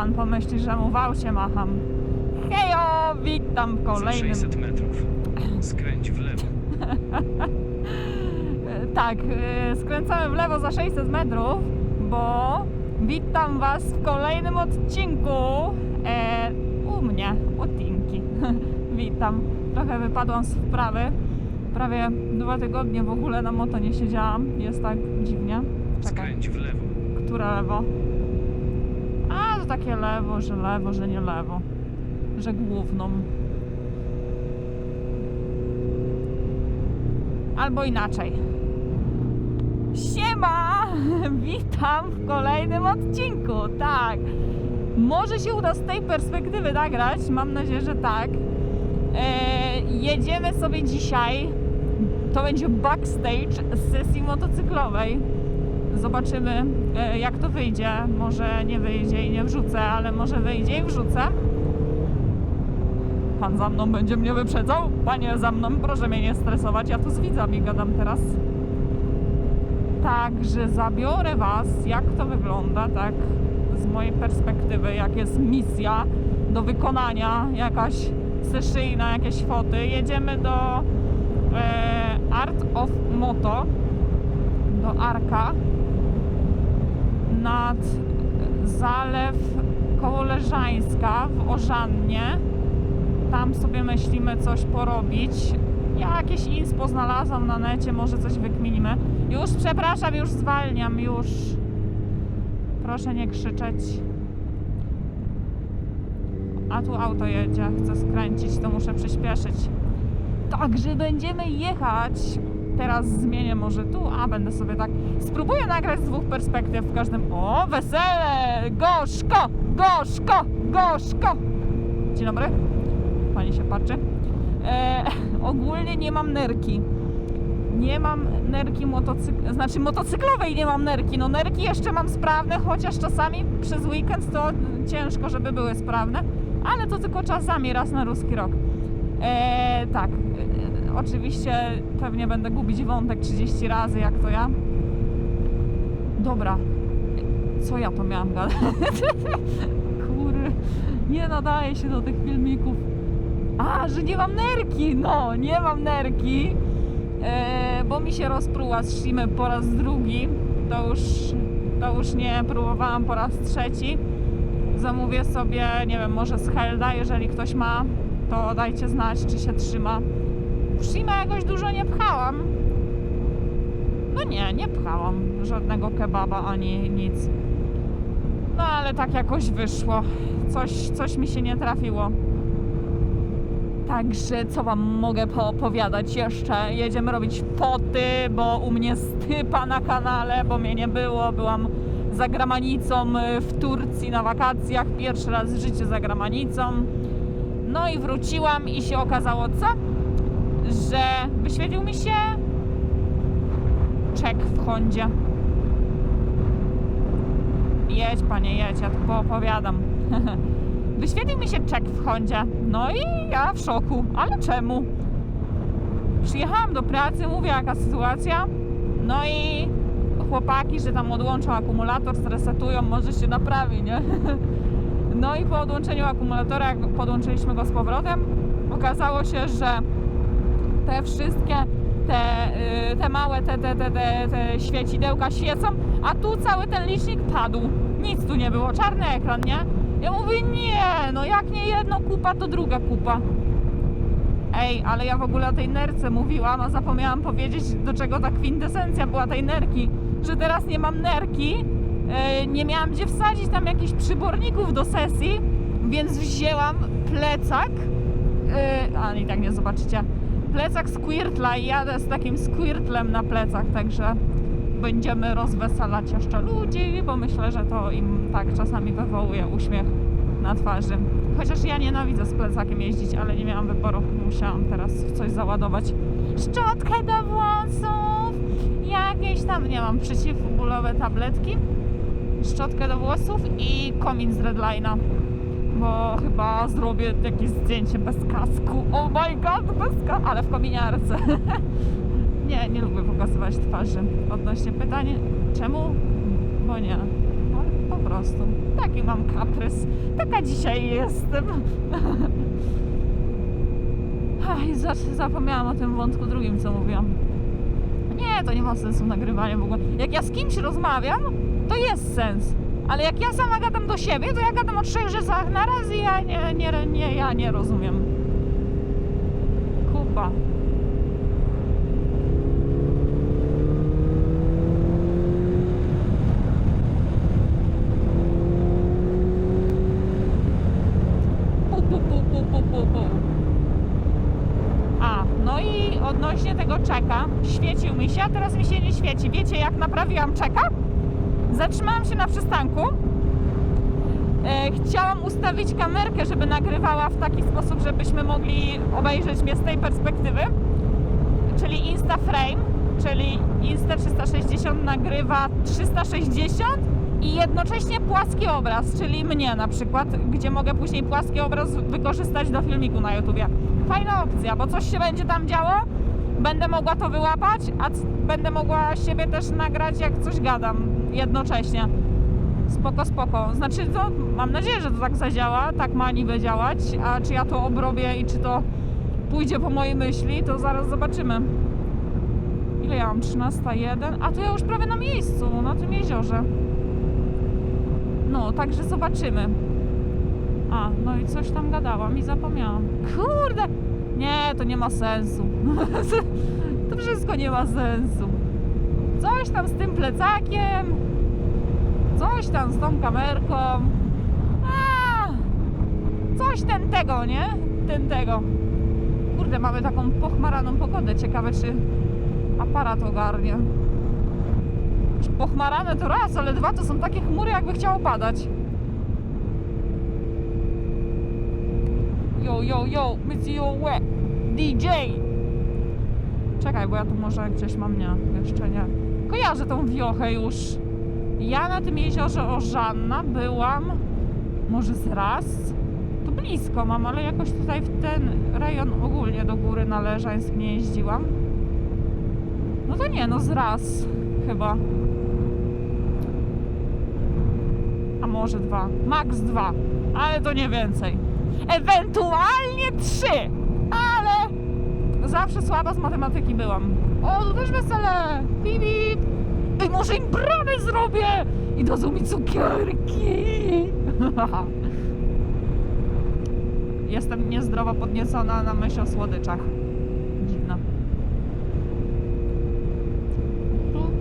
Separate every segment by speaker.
Speaker 1: pan pomyśli, że mu w aucie macham. Hejo, witam w
Speaker 2: Za
Speaker 1: kolejnym...
Speaker 2: 600 metrów. Skręć w lewo.
Speaker 1: Tak, e, skręcamy w lewo za 600 metrów, bo witam Was w kolejnym odcinku e, u mnie, u Tinki. witam. Trochę wypadłam z wprawy. Prawie dwa tygodnie w ogóle na moto nie siedziałam. Jest tak dziwnie. Czekaj,
Speaker 2: Skręć w lewo.
Speaker 1: które lewo? Takie lewo, że lewo, że nie lewo. Że główną. Albo inaczej. Siema! Witam w kolejnym odcinku. Tak. Może się uda z tej perspektywy nagrać. Mam nadzieję, że tak. E, jedziemy sobie dzisiaj. To będzie backstage z sesji motocyklowej. Zobaczymy, e, jak to wyjdzie. Może nie wyjdzie i nie wrzucę, ale może wyjdzie i wrzucę. Pan za mną będzie mnie wyprzedzał? Panie za mną, proszę mnie nie stresować. Ja tu z widzami gadam teraz. Także zabiorę Was, jak to wygląda, tak z mojej perspektywy, jak jest misja do wykonania, jakaś seszyjna, jakieś foty. Jedziemy do e, Art of Moto, do Arka, nad Zalew Kołoleżańska w Ożannie. Tam sobie myślimy coś porobić. Ja jakieś inspo znalazłam na necie, może coś wykminimy. Już przepraszam, już zwalniam, już. Proszę nie krzyczeć. A tu auto jedzie, chcę skręcić, to muszę przyspieszyć. Także będziemy jechać. Teraz zmienię może tu, a będę sobie tak. Spróbuję nagrać z dwóch perspektyw w każdym. O, wesele! Gorzko! Gorzko! Gorzko! Dzień dobry. Pani się patrzy. E, ogólnie nie mam nerki. Nie mam nerki motocyklowej, znaczy motocyklowej nie mam nerki. No nerki jeszcze mam sprawne, chociaż czasami przez weekend to ciężko, żeby były sprawne, ale to tylko czasami, raz na ruski rok. E, tak, oczywiście pewnie będę gubić wątek 30 razy, jak to ja. Dobra, co ja to miałam gadać? Kury, nie nadaje się do tych filmików. A, że nie mam nerki! No, nie mam nerki, e, bo mi się rozpruła z Shimy po raz drugi. To już, to już nie próbowałam po raz trzeci. Zamówię sobie, nie wiem, może z Helda, jeżeli ktoś ma, to dajcie znać, czy się trzyma. W Shima jakoś dużo nie pchałam. No nie, nie pchałam żadnego kebaba ani nic. No ale tak jakoś wyszło. Coś, coś mi się nie trafiło. Także co wam mogę poopowiadać jeszcze? Jedziemy robić foty, bo u mnie stypa na kanale, bo mnie nie było. Byłam za gramanicą y, w Turcji na wakacjach. Pierwszy raz w życiu za gramanicą. No i wróciłam i się okazało co? Że wyświetlił mi się czek w Hondzie. Jedź panie, jedź, ja tu poopowiadam. Wyświetlił mi się czek w Hondzie. No i ja w szoku. Ale czemu? Przyjechałam do pracy, mówię jaka sytuacja. No i chłopaki, że tam odłączą akumulator, zresetują, może się naprawi, nie? No i po odłączeniu akumulatora, podłączyliśmy go z powrotem, okazało się, że te wszystkie te, y, te małe te, te, te, te, te świecidełka świecą, a tu cały ten licznik padł. Nic tu nie było, czarny ekran, nie? Ja mówię, nie, no jak nie jedno kupa, to druga kupa. Ej, ale ja w ogóle o tej nerce mówiłam, a zapomniałam powiedzieć, do czego ta kwintesencja była tej nerki. Że teraz nie mam nerki, e, nie miałam gdzie wsadzić tam jakichś przyborników do sesji, więc wzięłam plecak, e, a i tak nie zobaczycie, plecak Squirtla i jadę z takim Squirtlem na plecach, także będziemy rozweselać jeszcze ludzi, bo myślę, że to im tak czasami wywołuje uśmiech na twarzy. Chociaż ja nienawidzę z plecakiem jeździć, ale nie miałam wyboru. Musiałam teraz w coś załadować. Szczotkę do włosów! Jakieś tam, nie mam, przeciwbólowe tabletki. Szczotkę do włosów i komin z Redline'a. Bo chyba zrobię jakieś zdjęcie bez kasku. Oh my god, bez kasku! Ale w kominiarce. Nie, nie lubię pokazywać twarzy. Odnośnie pytań, czemu? Bo nie. No, po prostu. Taki mam kaprys. Taka dzisiaj jestem. Za- zapomniałam o tym wątku drugim, co mówiłam. Nie, to nie ma sensu nagrywania w ogóle. Jak ja z kimś rozmawiam, to jest sens. Ale jak ja sama gadam do siebie, to ja gadam o trzech rzeczach na raz i ja nie, nie, nie, ja nie rozumiem. Kupa. No odnośnie tego czeka, świecił mi się, a teraz mi się nie świeci. Wiecie, jak naprawiłam czeka? Zatrzymałam się na przystanku. E, chciałam ustawić kamerkę, żeby nagrywała w taki sposób, żebyśmy mogli obejrzeć mnie z tej perspektywy. Czyli InstaFrame, czyli Insta360 nagrywa 360 i jednocześnie płaski obraz, czyli mnie na przykład, gdzie mogę później płaski obraz wykorzystać do filmiku na YouTubie. Fajna opcja, bo coś się będzie tam działo, będę mogła to wyłapać, a będę mogła siebie też nagrać, jak coś gadam jednocześnie. Spoko, spoko. Znaczy, to mam nadzieję, że to tak zadziała, tak ma niby działać, a czy ja to obrobię i czy to pójdzie po mojej myśli, to zaraz zobaczymy. Ile ja mam? 13.01? A to ja już prawie na miejscu, na tym jeziorze. No, także zobaczymy. A, no i coś tam gadałam i zapomniałam. Kurde! Nie, to nie ma sensu. to wszystko nie ma sensu. Coś tam z tym plecakiem. Coś tam z tą kamerką. A, coś ten tego, nie? Ten tego. Kurde, mamy taką pochmaraną pogodę. Ciekawe, czy aparat ogarnie. Pochmarane to raz, ale dwa to są takie chmury, jakby chciało padać. Yo, yo, yo, Missy yo, we, DJ! Czekaj, bo ja tu może gdzieś mam, nie, jeszcze nie. Kojarzę tą wiochę już. Ja na tym jeziorze Ożanna byłam może z raz. To blisko mam, ale jakoś tutaj w ten rejon ogólnie do góry na Leżańsk nie jeździłam. No to nie, no z raz chyba. A może dwa. Max dwa. Ale to nie więcej. Ewentualnie trzy. Ale zawsze słaba z matematyki byłam. O, tu też wesele. Bip, bip. Może im bramę zrobię. I dadzą mi cukierki. Jestem niezdrowo podniecona na myśl o słodyczach. Dziwna.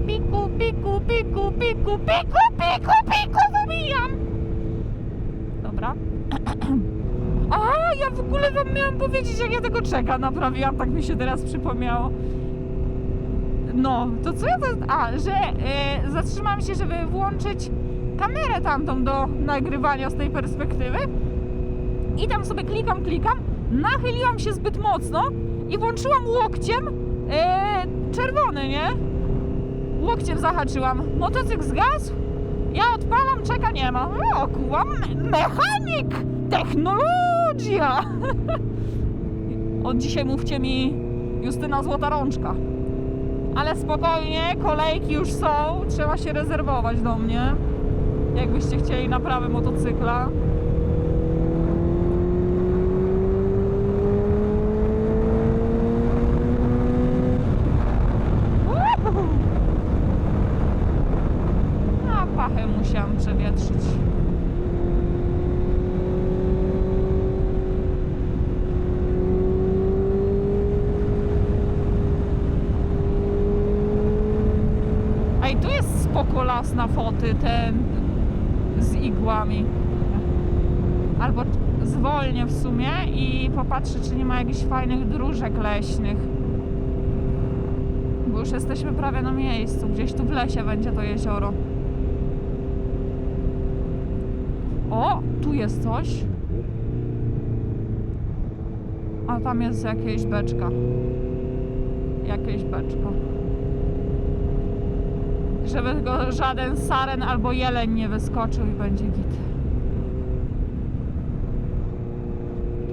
Speaker 1: Piku, piku, piku, piku, piku, piku, piku, wybijam! Dobra. A, ja w ogóle wam miałam powiedzieć, jak ja tego czeka naprawiłam, tak mi się teraz przypomniało. No, to co ja to... A, że e, zatrzymam się, żeby włączyć kamerę tamtą do nagrywania z tej perspektywy. I tam sobie klikam, klikam, nachyliłam się zbyt mocno i włączyłam łokciem e, czerwony, nie? Łokciem zahaczyłam. Motocykl zgasł. Ja odpalam, czeka nie ma. O, kułam, mechanik! Technologia! Od dzisiaj mówcie mi Justyna Złota Rączka. Ale spokojnie, kolejki już są. Trzeba się rezerwować do mnie. Jakbyście chcieli naprawę motocykla. Uhu. A pachę musiałam przewietrzyć. Ej, tu jest spoko las na foty, ten z igłami. Albo zwolnię w sumie i popatrzę, czy nie ma jakichś fajnych dróżek leśnych. Bo już jesteśmy prawie na miejscu. Gdzieś tu w lesie będzie to jezioro. O, tu jest coś. A tam jest jakieś beczka. Jakieś beczka. Żeby go żaden saren albo jeleń nie wyskoczył i będzie git.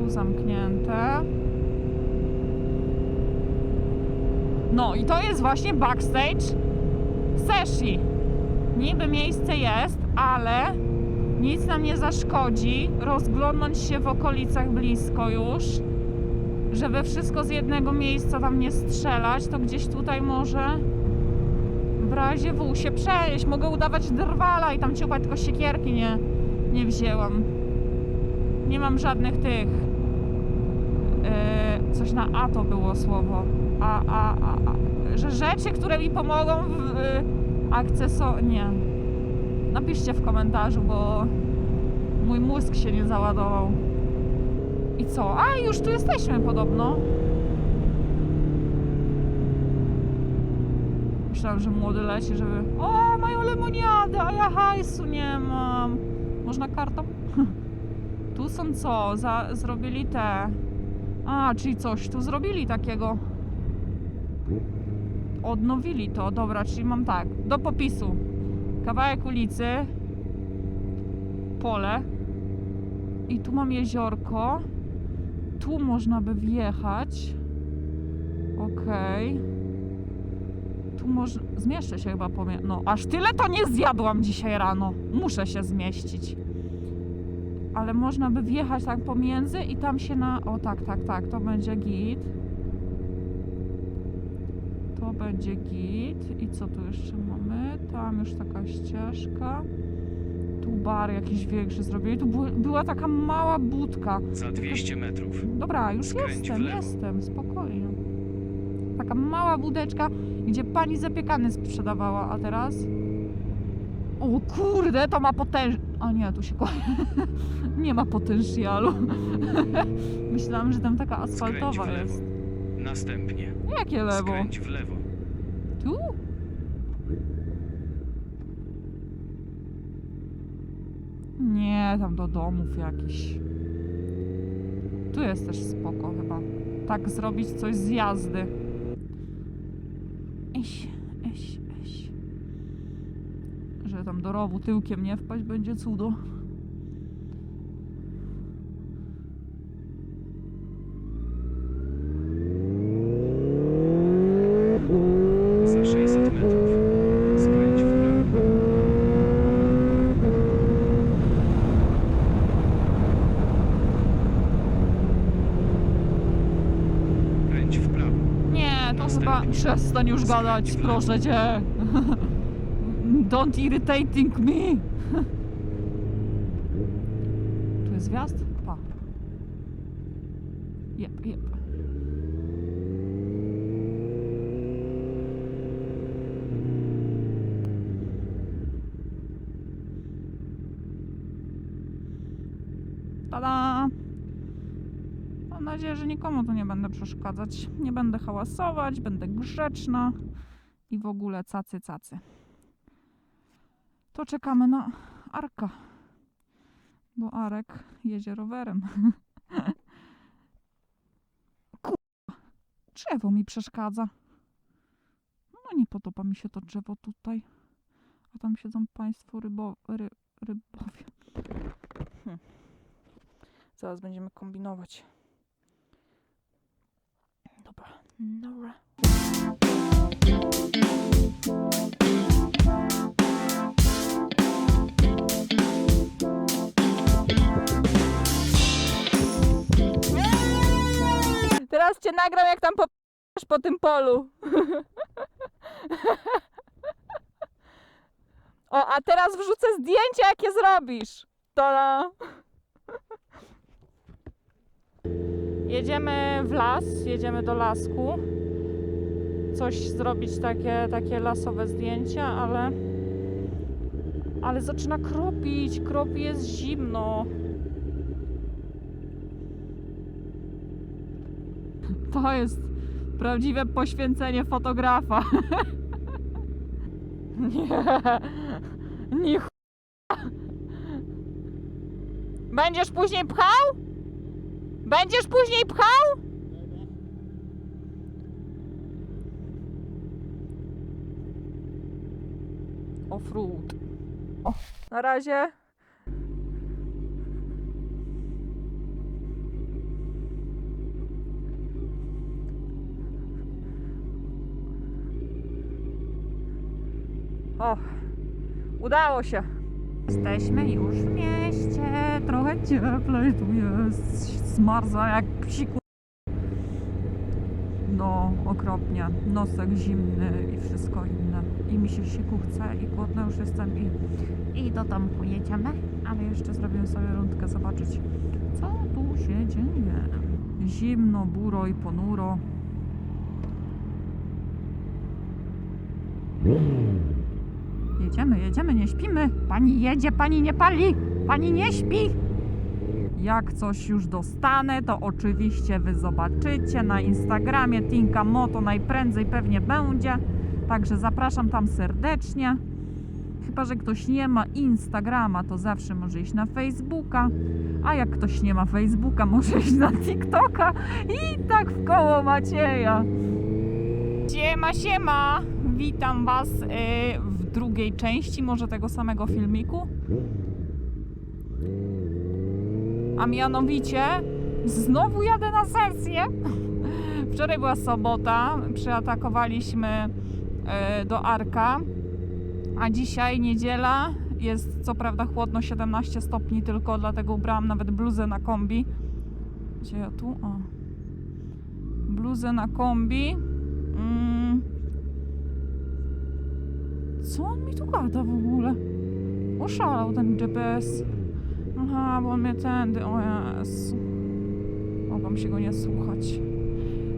Speaker 1: Zamknięte. No i to jest właśnie backstage Seshi. Niby miejsce jest, ale Nic nam nie zaszkodzi rozglądnąć się w okolicach blisko już, żeby wszystko z jednego miejsca tam nie strzelać, to gdzieś tutaj może w razie W się przenieść. Mogę udawać drwala i tam ciupać, tylko siekierki nie, nie wzięłam. Nie mam żadnych tych. Yy, coś na A to było słowo. A, a, a, a. Że rzeczy, które mi pomogą w yy, akceso... Nie. Napiszcie w komentarzu, bo mój mózg się nie załadował. I co? A, już tu jesteśmy podobno. Myślałam, że młody leci, żeby... O, mają lemoniadę, a ja hajsu nie mam. Można kartą? tu są co? Za, zrobili te... A, czyli coś tu zrobili takiego. Odnowili to, dobra, czyli mam tak. Do popisu. Kawałek ulicy. Pole. I tu mam jeziorko. Tu można by wjechać. Okej. Tu można... Zmieszczę się chyba pomie... No, aż tyle to nie zjadłam dzisiaj rano. Muszę się zmieścić. Ale można by wjechać tak pomiędzy i tam się na... O, tak, tak, tak. To będzie git. To będzie git. I co tu jeszcze mamy? Tam już taka ścieżka. Tu bar jakiś większy zrobili. Tu była taka mała budka.
Speaker 2: Za 200 metrów.
Speaker 1: Dobra, już
Speaker 2: Skręć
Speaker 1: jestem, jestem, spokojnie. Taka mała budeczka, gdzie pani zapiekany sprzedawała, a teraz? O kurde, to ma potęż... A nie, tu się ko... nie ma potencjalu. Myślałam, że tam taka
Speaker 2: Skręć
Speaker 1: asfaltowa
Speaker 2: w lewo.
Speaker 1: jest.
Speaker 2: Następnie.
Speaker 1: Jakie lewo?
Speaker 2: Skręć w lewo.
Speaker 1: Tu? Nie, tam do domów jakiś. Tu jest też spoko chyba. Tak zrobić coś z jazdy. Eś, eś, eś. Że tam do rowu tyłkiem nie wpaść będzie cudo.
Speaker 2: Za 600 metrów. Skręć w prawo. Kręć w prawo.
Speaker 1: Nie, to
Speaker 2: Następnie.
Speaker 1: chyba przestań już gadać, proszę cię. Don't irritating me. Tu jest wjazd? Pa. Jep, jep. Tada! Mam nadzieję, że nikomu tu nie będę przeszkadzać. Nie będę hałasować, będę grzeczna i w ogóle cacy, cacy. To czekamy na Arka, bo Arek jedzie rowerem. Kurwa, drzewo mi przeszkadza. No nie podoba mi się to drzewo tutaj. A tam siedzą państwo rybo, ry, rybowie. Hm. Zaraz będziemy kombinować. Dobra, dobra. Teraz cię nagram, jak tam po, po tym polu. O, a teraz wrzucę zdjęcia, jakie zrobisz. To. Jedziemy w las, jedziemy do lasku. Coś zrobić takie, takie lasowe zdjęcia, ale. Ale zaczyna kropić, kropi jest zimno. To jest prawdziwe poświęcenie fotografa. Nie. Nie. ch- Będziesz później pchał? Będziesz później pchał? Offroad. O, na razie. O, udało się. Jesteśmy już w mieście, trochę cieplej tu jest, zmarza jak psiku. No, okropnie, nosek zimny i wszystko inne. I mi się siku chce i głodna już jestem i, i do domku jedziemy, ale jeszcze zrobimy sobie rundkę zobaczyć, co tu się dzieje. Zimno, buro i ponuro. Jedziemy, jedziemy, nie śpimy. Pani jedzie, pani nie pali, pani nie śpi. Jak coś już dostanę, to oczywiście wy zobaczycie na Instagramie Tinka Moto najprędzej pewnie będzie. Także zapraszam tam serdecznie. Chyba, że ktoś nie ma Instagrama, to zawsze może iść na Facebooka. A jak ktoś nie ma Facebooka, może iść na TikToka. I tak w koło Macieja. Siema, siema! Witam Was y, drugiej części może tego samego filmiku. A mianowicie znowu jadę na sesję. Wczoraj była sobota, przyatakowaliśmy y, do Arka, a dzisiaj niedziela. Jest co prawda chłodno 17 stopni tylko, dlatego ubrałam nawet bluzę na kombi. Gdzie ja tu? O. Bluzę na kombi. Mm. Co on mi tu gada w ogóle? Oszalał ten GPS. Aha, bo on mnie tędy, o Jezu. Mogłam się go nie słuchać.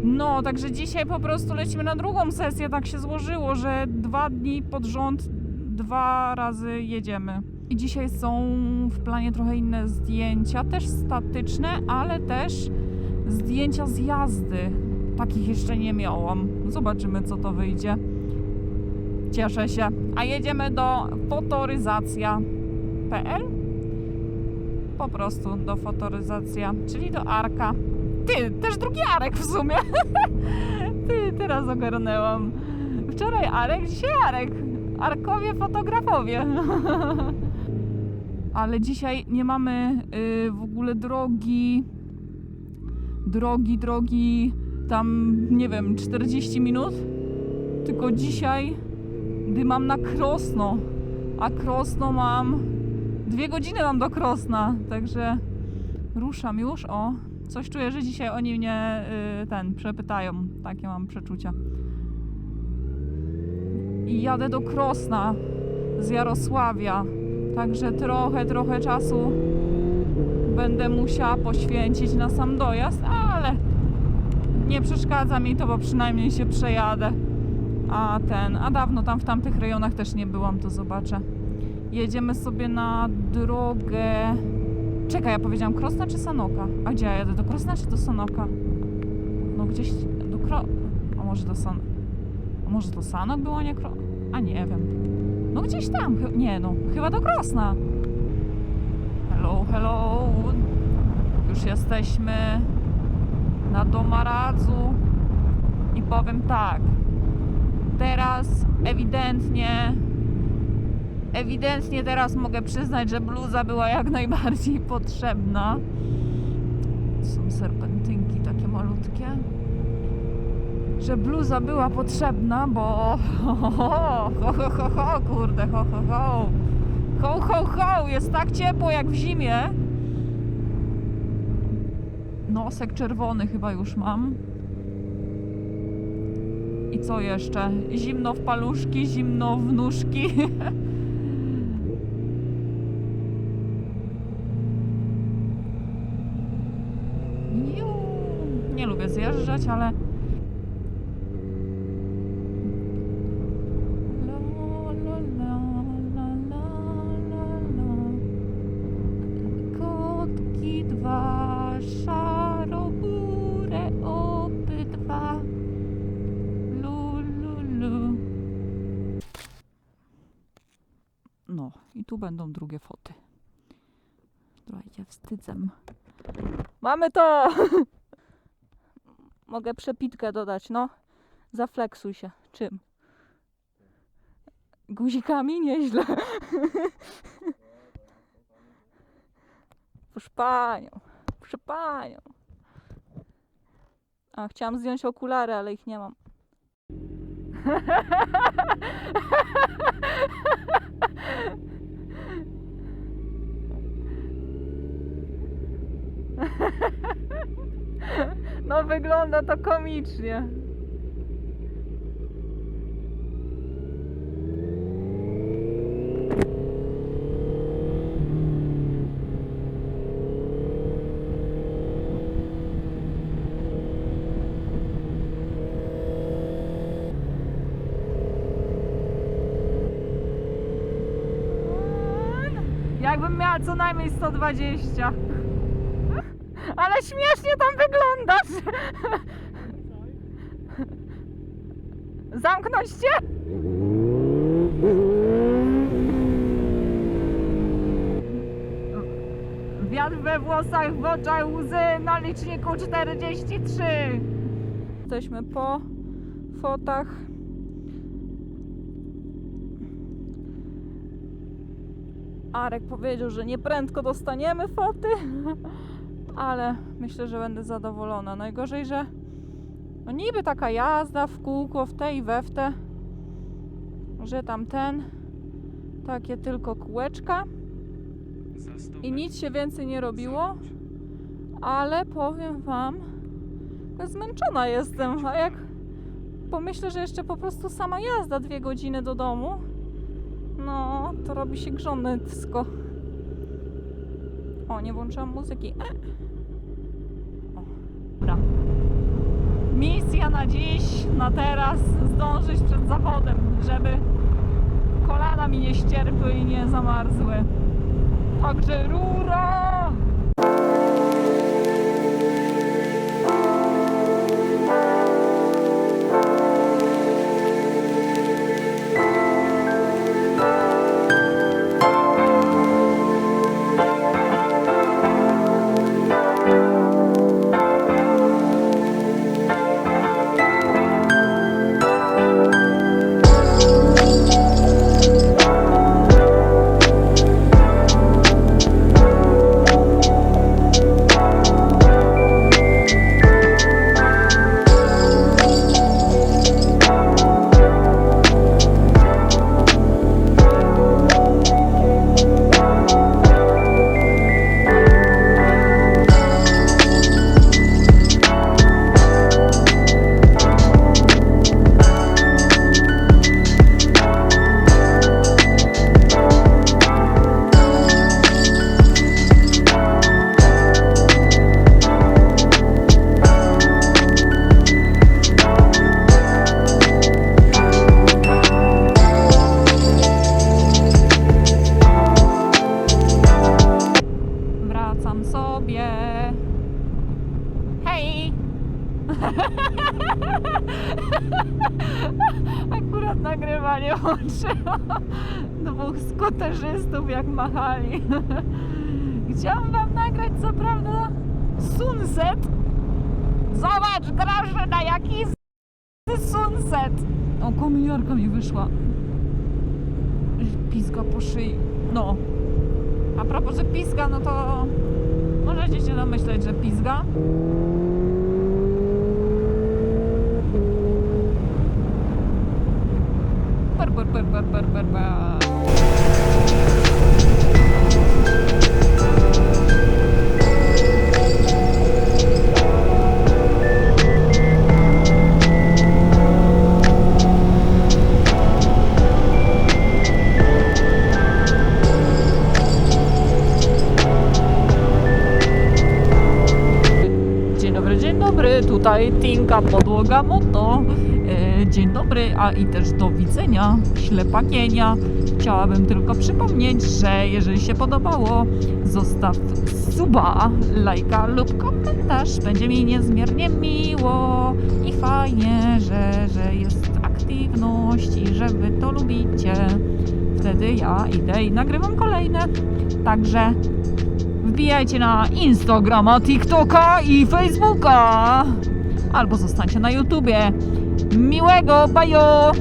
Speaker 1: No, także dzisiaj po prostu lecimy na drugą sesję. Tak się złożyło, że dwa dni pod rząd, dwa razy jedziemy. I dzisiaj są w planie trochę inne zdjęcia, też statyczne, ale też zdjęcia z jazdy. Takich jeszcze nie miałam. Zobaczymy, co to wyjdzie. Cieszę się. A jedziemy do fotoryzacja.pl Po prostu do fotoryzacja, czyli do Arka. Ty, też drugi Arek w sumie. Ty, teraz ogarnęłam. Wczoraj Arek, dzisiaj Arek. Arkowie fotografowie. Ale dzisiaj nie mamy y, w ogóle drogi. Drogi, drogi tam, nie wiem, 40 minut. Tylko dzisiaj, gdy mam na Krosno, a Krosno mam dwie godziny mam do Krosna, także ruszam już. O, coś czuję, że dzisiaj oni mnie y, ten przepytają. Takie mam przeczucia. I jadę do Krosna z Jarosławia. Także trochę, trochę czasu będę musiała poświęcić na sam dojazd, ale nie przeszkadza mi to, bo przynajmniej się przejadę. A ten, a dawno tam w tamtych rejonach też nie byłam, to zobaczę. Jedziemy sobie na drogę. Czekaj, ja powiedziałam Krosna czy Sanoka? A gdzie ja jadę? Do Krosna czy do Sanoka? No gdzieś do Kro... A może do San... A może do Sanok było, nie Kro... A nie wiem. No gdzieś tam. Nie no, chyba do Krosna. Hello, hello. Już jesteśmy na Domaradzu i powiem tak. Teraz ewidentnie ewidentnie teraz mogę przyznać, że bluza była jak najbardziej potrzebna. Są serpentynki takie malutkie. Że bluza była potrzebna, bo ho, ho, ho, ho, ho, ho, kurde, ho, ho, ho. Ho, ho, ho, jest tak ciepło jak w zimie. Nosek czerwony chyba już mam. I co jeszcze? Zimno w paluszki, zimno w nóżki. Ju. Nie lubię zjeżdżać, ale. I tu będą drugie foty. Słuchajcie, wstydzę. Mamy to! Mogę przepitkę dodać, no. Zafleksuj się. Czym? Guzikami? Nieźle. Proszę panią. Proszę panią. A, chciałam zdjąć okulary, ale ich nie mam. No wygląda to komicznie. Jakbym miała co najmniej 120. Ale śmiesznie tam wyglądasz. Zamknąć cię? Wiatr we włosach, w oczach łzy, na liczniku 43. Jesteśmy po fotach. Arek powiedział, że nie prędko dostaniemy foty, ale myślę, że będę zadowolona. Najgorzej, że no niby taka jazda w kółko, w te i we w te, że tamten, takie tylko kółeczka
Speaker 2: Za 100
Speaker 1: i nic się więcej nie robiło, ale powiem Wam, zmęczona jestem, a jak pomyślę, że jeszcze po prostu sama jazda dwie godziny do domu, no to robi się grządecko. O, nie włączyłam muzyki. E. O, dobra. Misja na dziś, na teraz, zdążyć przed zawodem, żeby kolana mi nie ścierpły i nie zamarzły. Także rura! Sunset. O, kominiarka mi wyszła. Pizga po szyi. No, a propos, że pizga, no to możecie się domyśleć, że pizga. Per, per, per, per, per, per, per. Podłoga Moto. E, Dzień dobry, a i też do widzenia, ślepakienia. Chciałabym tylko przypomnieć, że jeżeli się podobało, zostaw suba, lajka lub komentarz. Będzie mi niezmiernie miło i fajnie, że, że jest aktywność i że wy to lubicie. Wtedy ja idę i nagrywam kolejne. Także Wbijajcie na Instagrama, TikToka i Facebooka. Albo zostańcie na YouTubie. Miłego, bajo!